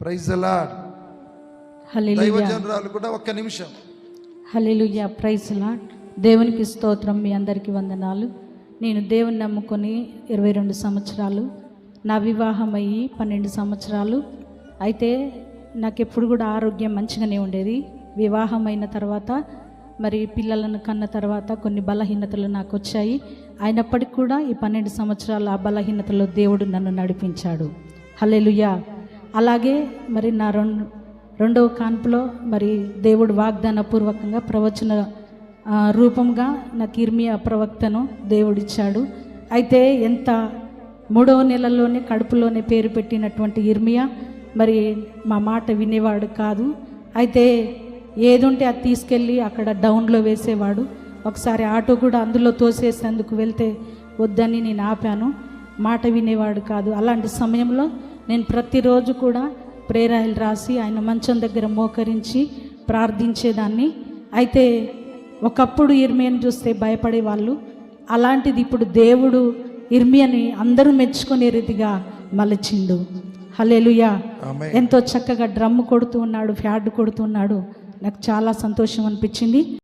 Praise lord హల్లెలూయా దైవజనురాలు కూడా ఒక్క నిమిషం. హల్లెలూయా ప్రైజ్ లాడ్ దేవునికి స్తోత్రం మీ అందరికీ వందనాలు. నేను దేవుని నమ్ముకొని ఇరవై రెండు సంవత్సరాలు నా వివాహం అయ్యి పన్నెండు సంవత్సరాలు. అయితే నాకు ఎప్పుడు కూడా ఆరోగ్యం మంచిగానే ఉండేది. వివాహం అయిన తర్వాత మరి పిల్లలను కన్న తర్వాత కొన్ని బలహీనతలు నాకు వచ్చాయి. అయినప్పటికీ కూడా ఈ పన్నెండు సంవత్సరాల ఆ బలహీనతలో దేవుడు నన్ను నడిపించాడు. హల్లెలూయా అలాగే మరి నా రెండు రెండవ కాన్పులో మరి దేవుడు వాగ్దాన పూర్వకంగా ప్రవచన రూపంగా నాకు ఇర్మియా ప్రవక్తను దేవుడిచ్చాడు. అయితే ఎంత మూడవ నెలలోనే కడుపులోనే పేరు పెట్టినటువంటి ఇర్మియా మరి మా మాట వినేవాడు కాదు. అయితే ఏదుంటే అది తీసుకెళ్ళి అక్కడ డౌన్లో వేసేవాడు. ఒకసారి ఆటో కూడా అందులో తోసేసేందుకు వెళ్తే వద్దని నేను ఆపాను. మాట వినేవాడు కాదు. అలాంటి సమయంలో నేను ప్రతిరోజు కూడా ప్రేరాయలు రాసి ఆయన మంచం దగ్గర మోకరించి ప్రార్థించేదాన్ని. అయితే ఒకప్పుడు ఇర్మియను చూస్తే భయపడేవాళ్ళు. అలాంటిది ఇప్పుడు దేవుడు ఇర్మియని అందరూ మెచ్చుకునే రీతిగా మలచిండు. హల్లెలూయా. ఆమె ఎంతో చక్కగా డ్రమ్ కొడుతూ ఉన్నాడు ఫ్యాడ్ కొడుతూ ఉన్నాడు. నాకు చాలా సంతోషం అనిపించింది.